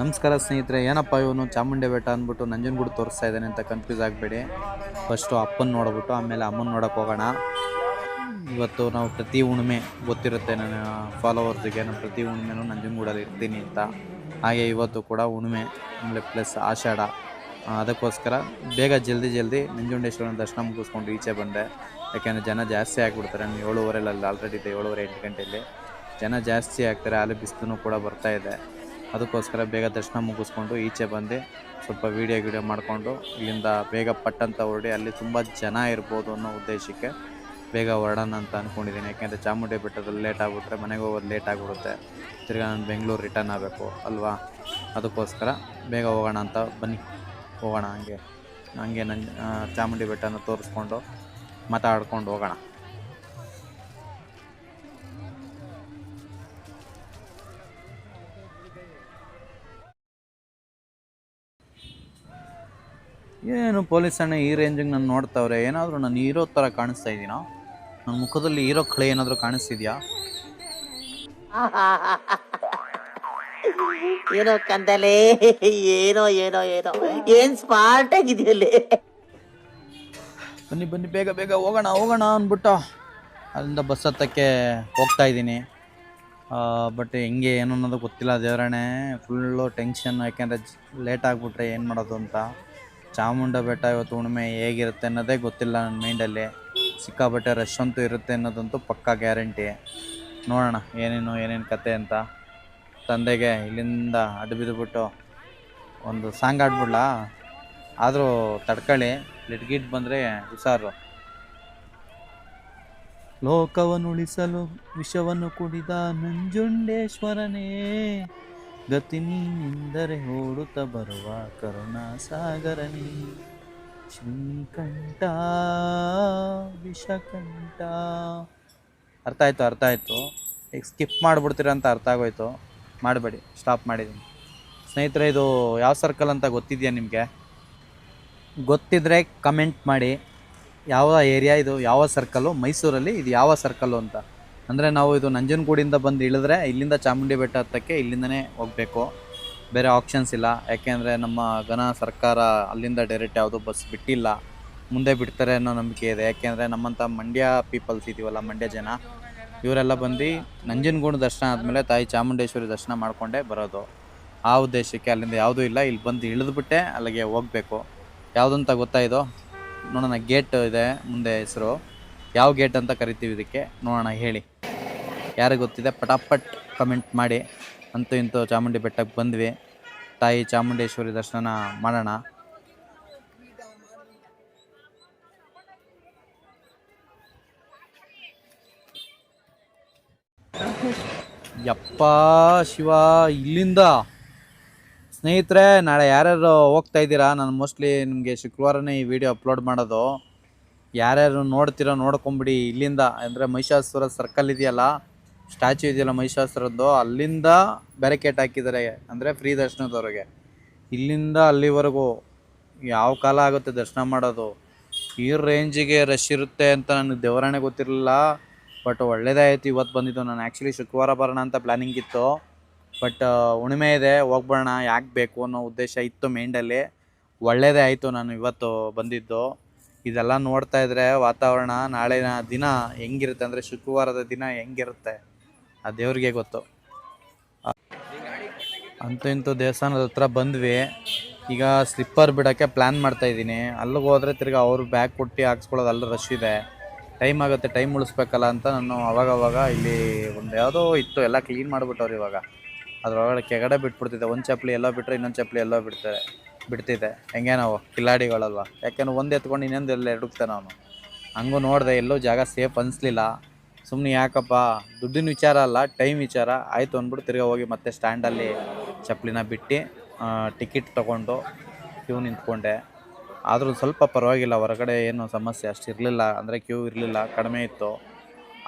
ನಮಸ್ಕಾರ ಸ್ನೇಹಿತರೆ, ಏನಪ್ಪ ಇವನು ಚಾಮುಂಡಿ ಬೆಟ್ಟ ಅಂದ್ಬಿಟ್ಟು ನಂಜನಗೂಡು ತೋರಿಸ್ತಾ ಇದ್ದಾನೆ ಅಂತ ಕನ್ಫ್ಯೂಸ್ ಆಗಬೇಡಿ. ಫಸ್ಟು ಅಪ್ಪನ ನೋಡ್ಬಿಟ್ಟು, ಆಮೇಲೆ ಅಮ್ಮನ ನೋಡೋಕೆ ಹೋಗೋಣ. ಇವತ್ತು ನಾವು ಪ್ರತಿ ಹುಣ್ಮೆ ಗೊತ್ತಿರುತ್ತೆ ನನ್ನ ಫಾಲೋವರ್ಸಿಗೆ ನಾನು ಪ್ರತಿ ಹುಣ್ಣಿಮೆನೂ ನಂಜನಗೂಡಲ್ಲಿ ಇರ್ತೀನಿ ಅಂತ. ಹಾಗೆ ಇವತ್ತು ಕೂಡ ಹುಣ್ಮೆ ಆಮೇಲೆ ಪ್ಲಸ್ ಆಷಾಢ. ಅದಕ್ಕೋಸ್ಕರ ಬೇಗ ಜಲ್ದಿ ಜಲ್ದಿ ನಂಜುಂಡೇಶ್ವರನ ದರ್ಶನ ಮುಗಿಸ್ಕೊಂಡು ಈಚೆ ಬಂದೆ. ಯಾಕೆಂದರೆ ಜನ ಜಾಸ್ತಿ ಆಗಿಬಿಡ್ತಾರೆ, ನಾನು ಏಳುವರೆಲ್ಲ ಆಲ್ರೆಡಿ ಇದೆ ಏಳುವರೆ ಎಂಟು ಗಂಟೆಯಲ್ಲಿ ಜನ ಜಾಸ್ತಿ ಆಗ್ತಾರೆ ಅಲ್ಲಿ ಬಿಸಿಲು ಕೂಡ ಬರ್ತಾ ಇದೆ. ಅದಕ್ಕೋಸ್ಕರ ಬೇಗ ದರ್ಶನ ಮುಗಿಸ್ಕೊಂಡು ಈಚೆ ಬಂದು. ಸ್ವಲ್ಪ ವೀಡಿಯೋ ಗಿಡಿಯೋ ಮಾಡಿಕೊಂಡು ಇಲ್ಲಿಂದ ಬೇಗ ಪಟ್ಟಂತ ಹೊರಡಿ, ಅಲ್ಲಿ ತುಂಬ ಜನ ಇರ್ಬೋದು ಅನ್ನೋ ಉದ್ದೇಶಕ್ಕೆ ಬೇಗ ಹೊರಡೋಣ ಅಂತ ಅಂದ್ಕೊಂಡಿದ್ದೀನಿ ಯಾಕೆಂದರೆ ಚಾಮುಂಡಿ ಬೆಟ್ಟದಲ್ಲಿ ಲೇಟ್ ಆಗಿಬಿಟ್ರೆ ಮನೆಗೆ ಹೋಗೋದು ಲೇಟ್ ಆಗಿಬಿಡುತ್ತೆ. ತಿರ್ಗಿ ನಾನು ಬೆಂಗಳೂರು ರಿಟರ್ನ್ ಆಗಬೇಕು ಅಲ್ವಾ? ಅದಕ್ಕೋಸ್ಕರ ಬೇಗ ಹೋಗೋಣ ಅಂತ ಬನ್ನಿ. ಹೋಗೋಣ ಹಂಗೆ. ಹಂಗೆ ನನ್ನ ಚಾಮುಂಡಿ ಬೆಟ್ಟನ ತೋರಿಸ್ಕೊಂಡು ಮಾತಾಡ್ಕೊಂಡು ಹೋಗೋಣ. ಏನು ಪೊಲೀಸ್ ಅಣ್ಣ ಈ ರೇಂಜಿಗೆ ನಾನು ನೋಡ್ತಾವ್ರೆ? ಏನಾದರೂ ನಾನು ಹೀರೋ ಥರ ಕಾಣಿಸ್ತಾ ಇದ್ದೀನೋ ನನ್ನ ಮುಖದಲ್ಲಿ ಹೀರೋ ಕಳೆ ಏನಾದರೂ ಕಾಣಿಸ್ತಿದ್ಯಾ? ಏನೋ ಕಂದಲೇ ಏನೋ ಏನೋ ಏನೋ. ಏನ್ ಸ್ಮಾರ್ಟ್ ಆಗಿದೆಯಲ್ಲಿ ಬನ್ನಿ ಬನ್ನಿ ಬೇಗ ಬೇಗ ಹೋಗೋಣ ಹೋಗೋಣ ಅಂದ್ಬಿಟ್ಟು ಅಲ್ಲಿಂದ ಬಸ್ ಹತ್ತಕ್ಕೆ ಹೋಗ್ತಾ ಇದ್ದೀನಿ. ಬಟ್ ಹೆಂಗೆ ಏನು ಅನ್ನೋದು ಗೊತ್ತಿಲ್ಲ ದೇವರಣೆ ಫುಲ್ಲು ಟೆನ್ಷನ್ ಯಾಕೆಂದರೆ ಲೇಟ್ ಆಗಿಬಿಟ್ರೆ ಏನು ಮಾಡೋದು ಅಂತ. ಚಾಮುಂಡ ಬೆಟ್ಟ ಇವತ್ತು ಹುಣ್ಣಿಮೆ ಹೇಗಿರುತ್ತೆ ಅನ್ನೋದೇ ಗೊತ್ತಿಲ್ಲ ನನ್ನ ಮೈಂಡಲ್ಲಿ. ಸಿಕ್ಕಾಪಟ್ಟೆ ರಶ್ ಅಂತೂ ಇರುತ್ತೆ ಅನ್ನೋದಂತೂ ಪಕ್ಕಾ ಗ್ಯಾರಂಟಿ. ನೋಡೋಣ, ಏನೇನು ಏನೇನು ಕತೆ ಅಂತ. ತಂದೆಗೆ ಇಲ್ಲಿಂದ ಅಡ್ಡ ಬಿದ್ದುಬಿಟ್ಟು ಒಂದು ಸಾಂಗ್ ಆಡ್ಬಿಡ್ಲಾ ಆದರೂ ತಡ್ಕೊಳ್ಳಿ, ಲಿಟ್ಗಿಟ್ ಬಂದರೆ ಹುಷಾರು. ಲೋಕವನ್ನು ಉಳಿಸಲು ವಿಷವನ್ನು ಕುಡಿದ ನಂಜುಂಡೇಶ್ವರನೇ ಗತಿ ನೀನೆಂದರೆ ಓಡುತ್ತ ಬರುವ ಕರುಣಾ ಸಾಗರನಿ ಶ್ರೀಕಂಠ, ವಿಷಕಂಠ. ಅರ್ಥ ಆಯ್ತು, ಅರ್ಥ ಆಯಿತು. ಈಗ ಸ್ಕಿಪ್ ಮಾಡಿಬಿಡ್ತೀರ ಅಂತ ಅರ್ಥ ಆಗೋಯ್ತು. ಮಾಡಬೇಡಿ, ಸ್ಟಾಪ್ ಮಾಡಿದ್ದೀನಿ. ಸ್ನೇಹಿತರೆ, ಇದು ಯಾವ ಸರ್ಕಲ್ ಅಂತ ಗೊತ್ತಿದೆಯಾ ನಿಮಗೆ? ಗೊತ್ತಿದ್ರೆ ಕಮೆಂಟ್ ಮಾಡಿ. ಯಾವ ಏರಿಯಾ ಇದು? ಯಾವ ಸರ್ಕಲ್ಲು ಮೈಸೂರಲ್ಲಿ ಇದು ಯಾವ ಸರ್ಕಲ್ಲು ಅಂತ. ಅಂದರೆ ನಾವು ಇದು ನಂಜನಗೂಡಿಂದ ಬಂದು ಇಳಿದ್ರೆ ಇಲ್ಲಿಂದ ಚಾಮುಂಡಿ ಬೆಟ್ಟ ಹತ್ತಕ್ಕೆ ಇಲ್ಲಿಂದನೇ ಹೋಗಬೇಕು. ಬೇರೆ ಆಪ್ಷನ್ಸ್ ಇಲ್ಲ. ಯಾಕೆಂದರೆ ನಮ್ಮ ಘನ ಸರ್ಕಾರ ಅಲ್ಲಿಂದ ಡೈರೆಕ್ಟ್ ಯಾವುದೂ ಬಸ್ ಬಿಟ್ಟಿಲ್ಲ. ಮುಂದೆ ಬಿಡ್ತಾರೆ ಅನ್ನೋ ನಂಬಿಕೆ ಇದೆ. ಯಾಕೆಂದರೆ ನಮ್ಮಂಥ ಮಂಡ್ಯ ಪೀಪಲ್ಸ್ ಇದೀವಲ್ಲ, ಮಂಡ್ಯ ಜನ, ಇವರೆಲ್ಲ ಬಂದು ನಂಜನಗೂಡು ದರ್ಶನ ಆದಮೇಲೆ ತಾಯಿ ಚಾಮುಂಡೇಶ್ವರಿ ದರ್ಶನ ಮಾಡಿಕೊಂಡೇ ಬರೋದು. ಆ ಉದ್ದೇಶಕ್ಕೆ ಅಲ್ಲಿಂದ ಯಾವುದೂ ಇಲ್ಲ. ಇಲ್ಲಿ ಬಂದು ಇಳಿದ್ಬಿಟ್ಟೆ ಅಲ್ಲಿಗೆ ಹೋಗಬೇಕು. ಯಾವುದಂತ ಗೊತ್ತಾಯಿದೋ ನೋಡೋಣ ಗೇಟ್ ಇದೆ ಮುಂದೆ ಹೆಸರು. ಯಾವ ಗೇಟ್ ಅಂತ ಕರಿತೀವಿ ಇದಕ್ಕೆ? ನೋಡೋಣ, ಹೇಳಿ. ಯಾರಿಗೆ ಗೊತ್ತಿದೆ, ಪಟಾಪಟ್ ಕಮೆಂಟ್ ಮಾಡಿ. ಅಂತೂ ಇಂತೂ ಚಾಮುಂಡಿ ಬೆಟ್ಟಕ್ಕೆ ಬಂದ್ವಿ. ತಾಯಿ ಚಾಮುಂಡೇಶ್ವರಿ ದರ್ಶನ ಮಾಡೋಣ. ಯಪ್ಪ ಶಿವ, ಇಲ್ಲಿಂದ. ಸ್ನೇಹಿತರೆ, ನಾಳೆ ಯಾರ್ಯಾರು ಹೋಗ್ತಾ ಇದ್ದೀರಾ? ನಾನು ಮೋಸ್ಟ್ಲಿ ನಿಮಗೆ ಶುಕ್ರವಾರನೇ ಈ ವಿಡಿಯೋ ಅಪ್ಲೋಡ್ ಮಾಡೋದು. ಯಾರ್ಯಾರು ನೋಡ್ತೀರೋ ನೋಡ್ಕೊಂಬಿಡಿ, ಇಲ್ಲಿಂದ. ಅಂದರೆ ಮಹಿಷಾಸುರ ಸರ್ಕಲ್ ಇದೆಯಲ್ಲ ಸ್ಟ್ಯಾಚು ಇದೆಯಲ್ಲ ಮಹಿಷಾಸ್ತ್ರದ್ದು, ಅಲ್ಲಿಂದ ಬ್ಯಾರಿಕೇಟ್ ಹಾಕಿದ್ದಾರೆ, ಅಂದರೆ ಫ್ರೀ ದರ್ಶನದವ್ರಿಗೆ. ಇಲ್ಲಿಂದ ಅಲ್ಲಿವರೆಗೂ ಯಾವ ಕಾಲ ಆಗುತ್ತೆ ದರ್ಶನ ಮಾಡೋದು? ಈ ರೇಂಜಿಗೆ ರಶ್ ಇರುತ್ತೆ ಅಂತ ನನಗೆ ದೇವರಾಣೆ ಗೊತ್ತಿರಲಿಲ್ಲ. ಬಟ್ ಒಳ್ಳೇದೇ ಇವತ್ತು ಬಂದಿದ್ದು. ನಾನು ಆ್ಯಕ್ಚುಲಿ ಶುಕ್ರವಾರ ಬರೋಣ ಅಂತ ಪ್ಲ್ಯಾನಿಂಗ್ ಇತ್ತು. ಬಟ್ ಹುಣಿಮೆ ಇದೆ, ಹೋಗ್ಬರೋಣ, ಯಾಕೆ ಬೇಕು ಅನ್ನೋ ಉದ್ದೇಶ ಇತ್ತು ಮೈಂಡಲ್ಲಿ ಒಳ್ಳೇದೇ ಆಯಿತು ನಾನು ಇವತ್ತು ಬಂದಿದ್ದು. ಇದೆಲ್ಲ ನೋಡ್ತಾ ಇದ್ರೆ ವಾತಾವರಣ, ನಾಳಿನ ದಿನ ಹೆಂಗಿರುತ್ತೆ ಅಂದರೆ ಶುಕ್ರವಾರದ ದಿನ ಹೆಂಗಿರುತ್ತೆ? ಆ ದೇವ್ರಿಗೆ ಗೊತ್ತು. ಅಂತೂ ಇಂತೂ ದೇವಸ್ಥಾನದ ಹತ್ರ ಬಂದ್ವಿ. ಈಗ ಸ್ಲಿಪ್ಪರ್ ಬಿಡೋಕ್ಕೆ ಪ್ಲ್ಯಾನ್ ಮಾಡ್ತಾ ಇದ್ದೀನಿ. ಅಲ್ಲಿಗೆ ಹೋದರೆ ತಿರ್ಗಿ ಅವರು ಬ್ಯಾಗ್ ಕೊಟ್ಟು ಹಾಕ್ಸ್ಕೊಳ್ಳೋದು ಅಲ್ಲಿ ರಶ್ ಇದೆ. ಟೈಮ್ ಆಗುತ್ತೆ ಟೈಮ್ ಉಳಿಸ್ಬೇಕಲ್ಲ ಅಂತ ನಾನು ಅವಾಗವಾಗ ಇಲ್ಲಿ ಒಂದು ಯಾವುದೋ ಇತ್ತು, ಎಲ್ಲ ಕ್ಲೀನ್ ಮಾಡಿಬಿಟ್ಟವ್ರು ಇವಾಗ. ಅದರೊಳಗಡೆ ಕೆಗಡೆ ಬಿಟ್ಬಿಡ್ತಿದ್ದೆ ಒಂದು ಚಪ್ಪಲಿ ಎಲ್ಲೋ ಬಿಟ್ಟರೆ ಇನ್ನೊಂದು ಚಪ್ಪಲಿ ಎಲ್ಲೋ ಬಿಡ್ತಾರೆ ಬಿಡ್ತಿದ್ದೆ ಹೆಂಗೆ ನಾವು? ಕಿಲಾಡಿಗಳಲ್ವ ಯಾಕೆಂದ್ರೆ ಒಂದು ಎತ್ಕೊಂಡು ಇನ್ನೊಂದು ಎಲ್ಲ ಎಡುಕ್ತಾನೆ ನಾನು. ಹಂಗೂ ನೋಡಿದೆ ಎಲ್ಲೂ ಜಾಗ ಸೇಫ್ ಅನಿಸ್ಲಿಲ್ಲ. ಸುಮ್ಮನೆ ಯಾಕಪ್ಪ? ದುಡ್ಡಿನ ವಿಚಾರ ಅಲ್ಲ ಟೈಮ್ ವಿಚಾರ. ಆಯಿತು ಅಂದ್ಬಿಟ್ಟು ತಿರ್ಗಿ ಹೋಗಿ ಮತ್ತೆ ಸ್ಟ್ಯಾಂಡಲ್ಲಿ ಚಪ್ಪಲಿನ ಬಿಟ್ಟು ಟಿಕೆಟ್ ತೊಗೊಂಡು ಕ್ಯೂ ನಿಂತ್ಕೊಂಡೆ. ಆದರೂ ಸ್ವಲ್ಪ ಪರವಾಗಿಲ್ಲ, ಹೊರಗಡೆ ಏನು ಸಮಸ್ಯೆ ಅಷ್ಟು ಇರಲಿಲ್ಲ. ಅಂದರೆ ಕ್ಯೂ ಇರಲಿಲ್ಲ, ಕಡಿಮೆ ಇತ್ತು.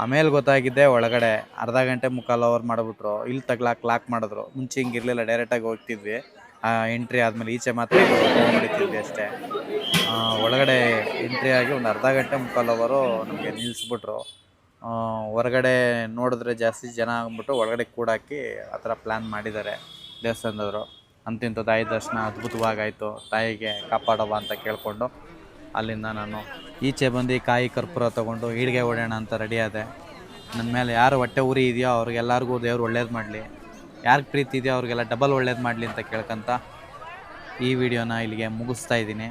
ಆಮೇಲೆ ಗೊತ್ತಾಗಿದ್ದೆ ಒಳಗಡೆ, ಅರ್ಧ ಗಂಟೆ ಮುಕ್ಕಾಲು ಅವರ್ ಮಾಡಿಬಿಟ್ರು. ಇಲ್ಲಿ ತಗ್ಲಾಕ್ ಲಾಕ್ ಮಾಡಿದ್ರು. ಮುಂಚೆ ಹಿಂಗೆ ಇರಲಿಲ್ಲ ಡೈರೆಕ್ಟಾಗಿ ಹೋಗ್ತಿದ್ವಿ. ಎಂಟ್ರಿ ಆದಮೇಲೆ ಈಚೆ ಮಾತ್ರ ಹೊಡಿತಿದ್ವಿ ಅಷ್ಟೇ. ಒಳಗಡೆ ಎಂಟ್ರಿ ಆಗಿ ಒಂದು ಅರ್ಧ ಗಂಟೆ ಮುಕ್ಕಾಲು ಅವರು ನಮಗೆ ನಿಲ್ಲಿಸ್ಬಿಟ್ರು ಹೊರಗಡೆ ನೋಡಿದ್ರೆ ಜಾಸ್ತಿ ಜನ ಆಗ್ಬಿಟ್ಟು ಒಳಗಡೆ ಕೂಡಾಕಿ ಆ ಥರ ಪ್ಲ್ಯಾನ್ ಮಾಡಿದ್ದಾರೆ. ದೇವಸ್ಥಾನದವರು. ಅಂತಿಂತ ತಾಯಿ ದರ್ಶನ ಅದ್ಭುತವಾಗಾಯಿತು. ತಾಯಿಗೆ ಕಾಪಾಡವ ಅಂತ ಕೇಳಿಕೊಂಡು ಅಲ್ಲಿಂದ ನಾನು ಈಚೆ ಬಂದು ಕಾಯಿ ಕರ್ಪೂರ ತೊಗೊಂಡು ಹೀಡಿಗೆ ಹೊಡೆಯೋಣ ಅಂತ ರೆಡಿ ಆದೆ. ನನ್ನ ಮೇಲೆ ಯಾರು ಹೊಟ್ಟೆ ಉರಿ ಇದೆಯೋ ಅವ್ರಿಗೆಲ್ಲರಿಗೂ ದೇವ್ರು ಒಳ್ಳೇದು ಮಾಡಲಿ. ಯಾರಿಗೆ ಪ್ರೀತಿ ಇದೆಯೋ ಅವ್ರಿಗೆಲ್ಲ ಡಬಲ್ ಒಳ್ಳೇದು ಮಾಡಲಿ ಅಂತ ಕೇಳ್ಕೊಂತ ಈ ವಿಡಿಯೋನ ಇಲ್ಲಿಗೆ ಮುಗಿಸ್ತಾ ಇದ್ದೀನಿ.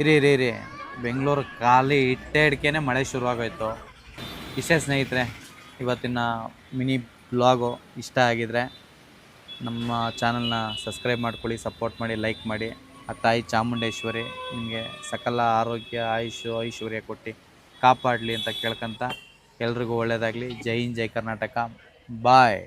ಇರಿ ಇರಿ ಇರಿ. ಬೆಂಗಳೂರು ಖಾಲಿ ಇಟ್ಟೆ ಮಳೆ ಶುರುವಾಗೋಯ್ತು. ಇಷ್ಟೇ ಸ್ನೇಹಿತರೆ, ಇವತ್ತಿನ ಮಿನಿ ಬ್ಲಾಗು ಇಷ್ಟ ಆಗಿದ್ರೆ ನಮ್ಮ ಚಾನಲ್ನ ಸಬ್ಸ್ಕ್ರೈಬ್ ಮಾಡ್ಕೊಳ್ಳಿ, ಸಪೋರ್ಟ್ ಮಾಡಿ, ಲೈಕ್ ಮಾಡಿ. ಆ ತಾಯಿ ಚಾಮುಂಡೇಶ್ವರಿ ನಿಮಗೆ ಸಕಲ ಆರೋಗ್ಯ ಆಯುಷು ಐಶ್ವರ್ಯ ಕೊಟ್ಟು ಕಾಪಾಡಲಿ ಅಂತ ಕೇಳ್ಕೊಂತ ಎಲ್ರಿಗೂ ಒಳ್ಳೆಯದಾಗಲಿ. ಜೈ ಹಿಂದ್, ಜೈ ಕರ್ನಾಟಕ. ಬಾಯ್.